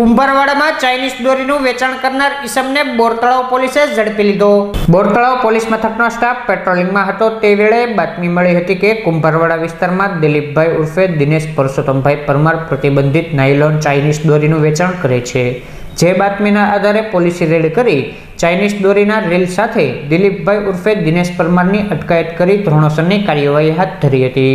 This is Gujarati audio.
કુંભારવાડામાં ચાઇનીઝ દોરીનું વેચાણ કરનાર ઈસમને બોરતળાવ પોલીસે ઝડપી લીધો. બોરતળાવ પોલીસ મથકનો સ્ટાફ પેટ્રોલિંગમાં હતો. તે વેળે બાતમી મળી હતી કે કુંભારવાડા વિસ્તારમાં દિલીપભાઈ ઉર્ફે દિનેશ પરસોત્તમભાઈ પરમાર પ્રતિબંધિત નાયલોન ચાઇનીઝ દોરીનું વેચાણ કરે છે. જે બાતમીના આધારે પોલીસે રેડ કરી ચાઇનીઝ દોરીના રીલ સાથે દિલીપભાઈ ઉર્ફે દિનેશ પરમારની અટકાયત કરી ધોરણસરની કાર્યવાહી હાથ ધરી હતી.